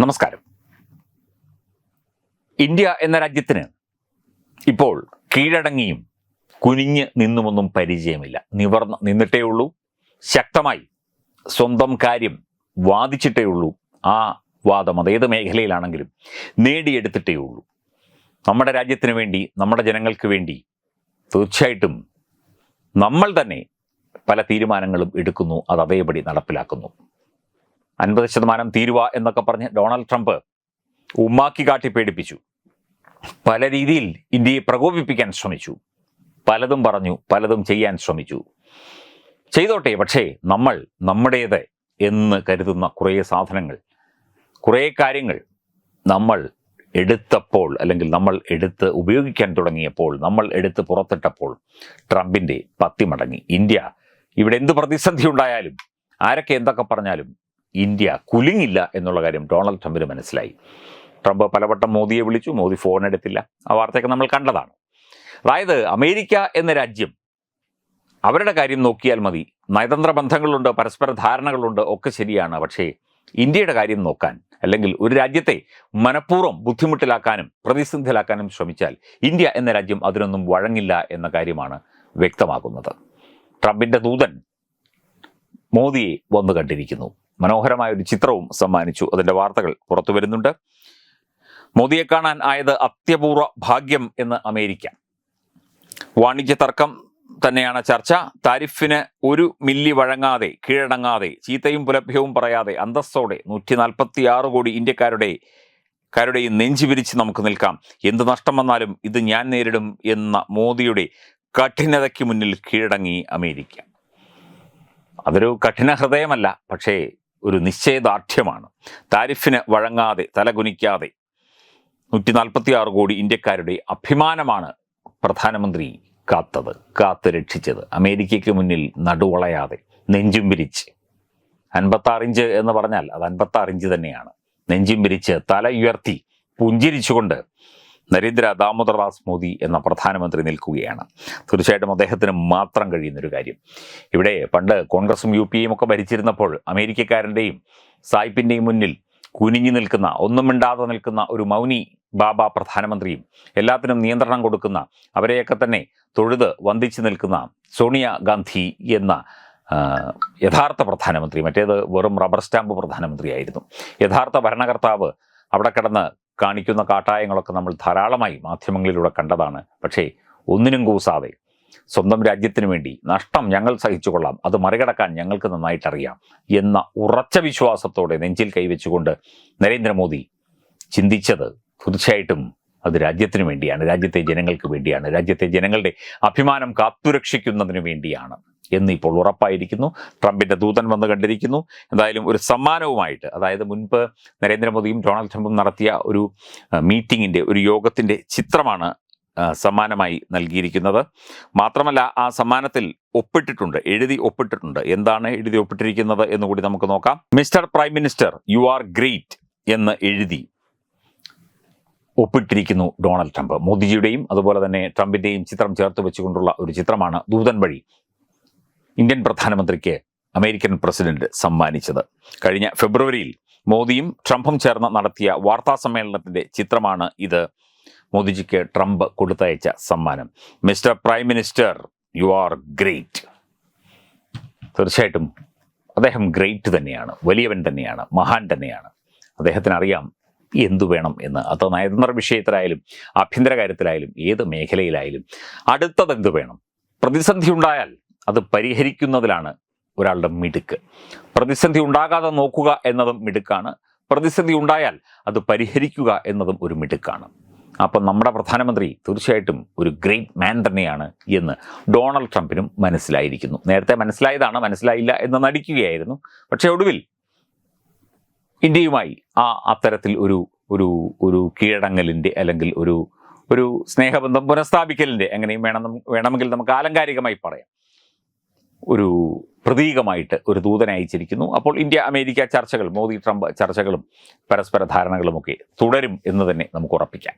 നമസ്കാരം. ഇന്ത്യ എന്ന രാജ്യത്തിന് ഇപ്പോൾ കീഴടങ്ങിയും കുനിഞ്ഞ് നിന്നുമൊന്നും പരിചയമില്ല. നിവർന്ന് നിന്നിട്ടേ ഉള്ളൂ. ശക്തമായി സ്വന്തം കാര്യം വാദിച്ചിട്ടേ ഉള്ളൂ. ആ വാദം അതേത് മേഖലയിലാണെങ്കിലും നേടിയെടുത്തിട്ടേ ഉള്ളൂ. നമ്മുടെ രാജ്യത്തിന് വേണ്ടി നമ്മുടെ ജനങ്ങൾക്ക് വേണ്ടി തീർച്ചയായിട്ടും നമ്മൾ തന്നെ പല തീരുമാനങ്ങളും എടുക്കുന്നു അത് അതേപടി നടപ്പിലാക്കുന്നു. അൻപത് ശതമാനം തീരുവ എന്നൊക്കെ പറഞ്ഞ് ഡൊണാൾഡ് ട്രംപ് ഉമ്മാക്കി കാട്ടി പേടിപ്പിച്ചു. പല രീതിയിൽ ഇന്ത്യയെ പ്രകോപിപ്പിക്കാൻ ശ്രമിച്ചു. പലതും പറഞ്ഞു പലതും ചെയ്യാൻ ശ്രമിച്ചു. ചെയ്തോട്ടെ പക്ഷേ നമ്മൾ നമ്മുടേത് എന്ന് കരുതുന്ന കുറേ സാധനങ്ങൾ കുറേ കാര്യങ്ങൾ നമ്മൾ എടുത്തപ്പോൾ അല്ലെങ്കിൽ നമ്മൾ എടുത്ത് ഉപയോഗിക്കാൻ തുടങ്ങിയപ്പോൾ നമ്മൾ എടുത്ത് പുറത്തിട്ടപ്പോൾ ട്രംപിന്റെ പത്തി മടങ്ങി ഇന്ത്യ ഇവിടെ എന്ത് പ്രതിസന്ധി ഉണ്ടായാലും ആരൊക്കെ എന്തൊക്കെ പറഞ്ഞാലും ഇന്ത്യ കുലുങ്ങില്ല എന്നുള്ള കാര്യം ഡൊണാൾഡ് ട്രംപിന് മനസ്സിലായി. ട്രംപ് പലവട്ടം മോദിയെ വിളിച്ചു മോദി ഫോൺ എടുത്തില്ല. ആ വാർത്തയൊക്കെ നമ്മൾ കണ്ടതാണ്. അതായത് അമേരിക്ക എന്ന രാജ്യം അവരുടെ കാര്യം നോക്കിയാൽ മതി. നയതന്ത്ര ബന്ധങ്ങളുണ്ട് പരസ്പര ധാരണകളുണ്ട് ഒക്കെ ശരിയാണ്. പക്ഷേ ഇന്ത്യയുടെ കാര്യം നോക്കാൻ അല്ലെങ്കിൽ ഒരു രാജ്യത്തെ മനഃപൂർവം ബുദ്ധിമുട്ടിലാക്കാനും പ്രതിസന്ധിയിലാക്കാനും ശ്രമിച്ചാൽ ഇന്ത്യ എന്ന രാജ്യം അതിനൊന്നും വഴങ്ങില്ല എന്ന കാര്യമാണ് വ്യക്തമാകുന്നത്. ട്രംപിന്റെ ദൂതൻ മോദിയെ വന്നു കണ്ടിരിക്കുന്നു. മനോഹരമായ ഒരു ചിത്രവും സമ്മാനിച്ചു. അതിന്റെ വാർത്തകൾ പുറത്തു വരുന്നുണ്ട്. മോദിയെ കാണാൻ ആയത് അത്യപൂർവ ഭാഗ്യം എന്ന് അമേരിക്ക. വാണിജ്യ തർക്കം തന്നെയാണ് ചർച്ച. താരിഫിന് ഒരു മില്ലി വഴങ്ങാതെ കീഴടങ്ങാതെ ചീത്തയും പുലഭ്യവും പറയാതെ അന്തസ്സോടെ നൂറ്റി നാൽപ്പത്തി ആറ് കോടി ഇന്ത്യക്കാരുടെ കാരുടെയും നെഞ്ചു വിരിച്ച് നമുക്ക് നിൽക്കാം. എന്ത് നഷ്ടം വന്നാലും ഇത് ഞാൻ നേരിടും എന്ന മോദിയുടെ കഠിനതയ്ക്ക് മുന്നിൽ കീഴടങ്ങി അമേരിക്ക. അതൊരു കഠിന ഹൃദയമല്ല പക്ഷേ ഒരു നിശ്ചയദാർഢ്യമാണ്. താരിഫിന് വഴങ്ങാതെ തലകുനിക്കാതെ നൂറ്റി നാൽപ്പത്തി ആറ് കോടി ഇന്ത്യക്കാരുടെ അഭിമാനമാണ് പ്രധാനമന്ത്രി കാത്തത് കാത്ത് രക്ഷിച്ചത്. അമേരിക്കയ്ക്ക് മുന്നിൽ നടുവളയാതെ നെഞ്ചും വിരിച്ച്. അൻപത്താറിഞ്ച് എന്ന് പറഞ്ഞാൽ അത് അൻപത്താറിഞ്ച് തന്നെയാണ്. നെഞ്ചും വിരിച്ച് തല ഉയർത്തി പുഞ്ചിരിച്ചുകൊണ്ട് നരേന്ദ്ര ദാമോദർദാസ് മോദി എന്ന പ്രധാനമന്ത്രി നിൽക്കുകയാണ്. തീർച്ചയായിട്ടും അദ്ദേഹത്തിന് മാത്രം കഴിയുന്നൊരു കാര്യം. ഇവിടെ പണ്ട് കോൺഗ്രസും യു പി എയും ഒക്കെ ഭരിച്ചിരുന്നപ്പോൾ അമേരിക്കക്കാരന്റെയും സായിപ്പിന്റെയും മുന്നിൽ കുനിഞ്ഞു നിൽക്കുന്ന ഒന്നും മിണ്ടാതെ നിൽക്കുന്ന ഒരു മൗനി ബാബ പ്രധാനമന്ത്രിയും എല്ലാത്തിനും നിയന്ത്രണം കൊടുക്കുന്ന അവരെയൊക്കെ തന്നെ തൊഴുത് വന്ദിച്ചു നിൽക്കുന്ന സോണിയ ഗാന്ധി എന്ന യഥാർത്ഥ പ്രധാനമന്ത്രി മറ്റേത് വെറും റബ്ബർ സ്റ്റാമ്പ് പ്രധാനമന്ത്രിയായിരുന്നു. യഥാർത്ഥ ഭരണകർത്താവ് അവിടെ കിടന്ന് കാണിക്കുന്ന കാട്ടായങ്ങളൊക്കെ നമ്മൾ ധാരാളമായി മാധ്യമങ്ങളിലൂടെ കണ്ടതാണ്. പക്ഷേ ഒന്നിനും കൂസാതെ സ്വന്തം രാജ്യത്തിന് വേണ്ടി നഷ്ടം ഞങ്ങൾ സഹിച്ചുകൊള്ളാം അത് മറികടക്കാൻ ഞങ്ങൾക്ക് നന്നായിട്ടറിയാം എന്ന ഉറച്ച വിശ്വാസത്തോടെ നെഞ്ചിൽ കൈവച്ചുകൊണ്ട് നരേന്ദ്രമോദി ചിന്തിച്ചത് തീർച്ചയായിട്ടും അത് രാജ്യത്തിന് വേണ്ടിയാണ് രാജ്യത്തെ ജനങ്ങൾക്ക് വേണ്ടിയാണ് രാജ്യത്തെ ജനങ്ങളുടെ അഭിമാനം കാത്തുരക്ഷിക്കുന്നതിന് വേണ്ടിയാണ്. എന്ന് ഇപ്പോൾ ഉറപ്പായിരിക്കുന്നു. ട്രംപിന്റെ ദൂതൻ വന്ന് കണ്ടിരിക്കുന്നു. എന്തായാലും ഒരു സമ്മാനവുമായിട്ട് അതായത് മുൻപ് നരേന്ദ്രമോദിയും ഡൊണാൾഡ് ട്രംപും നടത്തിയ ഒരു മീറ്റിങ്ങിന്റെ ഒരു യോഗത്തിന്റെ ചിത്രമാണ് സമ്മാനമായി നൽകിയിരിക്കുന്നത്. മാത്രമല്ല ആ സമ്മാനത്തിൽ ഒപ്പിട്ടിട്ടുണ്ട് എഴുതി ഒപ്പിട്ടിട്ടുണ്ട്. എന്താണ് എഴുതി ഒപ്പിട്ടിരിക്കുന്നത് എന്ന് കൂടി നമുക്ക് നോക്കാം. Mister prime minister you are great എന്ന് എഴുതി ഒപ്പിട്ടിരിക്കുന്നു ഡൊണാൾഡ് ട്രംപ്. മോദിജിയുടെയും അതുപോലെ തന്നെ ട്രംപിന്റെയും ചിത്രം ചേർത്ത് വെച്ചുകൊണ്ടുള്ള ഒരു ചിത്രമാണ് ദൂതൻ വഴി ഇന്ത്യൻ പ്രധാനമന്ത്രിക്ക് അമേരിക്കൻ പ്രസിഡന്റ് സമ്മാനിച്ചത്. കഴിഞ്ഞ ഫെബ്രുവരിയിൽ മോദിയും ട്രംപും ചേർന്ന് നടത്തിയ വാർത്താ സമ്മേളനത്തിന്റെ ചിത്രമാണ് ഇത്. മോദിജിക്ക് ട്രംപ് കൊടുത്തയച്ച സമ്മാനം. Mister prime minister you are great. തീർച്ചയായിട്ടും അദ്ദേഹം ഗ്രേറ്റ് തന്നെയാണ് വലിയവൻ തന്നെയാണ് മഹാൻ തന്നെയാണ്. അദ്ദേഹത്തിന് അറിയാം എന്തു വേണം എന്ന്. അത് നയതന്ത്ര വിഷയത്തിലായാലും ആഭ്യന്തര കാര്യത്തിലായാലും ഏത് മേഖലയിലായാലും അടുത്തത് എന്തു വേണം? പ്രതിസന്ധി ഉണ്ടായാൽ അത് പരിഹരിക്കുന്നതിലാണ് ഒരാളുടെ മിടുക്ക്. പ്രതിസന്ധി ഉണ്ടാകാതെ നോക്കുക എന്നതും മിടുക്കാണ്. പ്രതിസന്ധി ഉണ്ടായാൽ അത് പരിഹരിക്കുക എന്നതും ഒരു മിടുക്കാണ്. അപ്പം നമ്മുടെ പ്രധാനമന്ത്രി തീർച്ചയായിട്ടും ഒരു ഗ്രേറ്റ് മാൻ തന്നെയാണ് എന്ന് ഡൊണാൾഡ് ട്രംപിനും മനസ്സിലായിരിക്കുന്നു. നേരത്തെ മനസ്സിലായതാണ് മനസ്സിലായില്ല എന്ന് നടിക്കുകയായിരുന്നു. പക്ഷേ ഒടുവിൽ ഇന്ത്യയുമായി ആ അത്തരത്തിൽ ഒരു ഒരു ഒരു കീഴടങ്ങലിന്റെ അല്ലെങ്കിൽ ഒരു ഒരു സ്നേഹബന്ധം പുനഃസ്ഥാപിക്കലിന്റെ എങ്ങനെയും വേണം വേണമെങ്കിൽ നമുക്ക് ആലങ്കാരികമായി പറയാം. ഒരു പ്രതീകമായിട്ട് ഒരു ദൂതനെ അയച്ചിരിക്കുന്നു. അപ്പോൾ ഇന്ത്യ അമേരിക്ക ചർച്ചകൾ മോദി ട്രംപ് ചർച്ചകളും പരസ്പര ധാരണകളുമൊക്കെ തുടരും എന്ന് തന്നെ നമുക്ക് ഉറപ്പിക്കാം.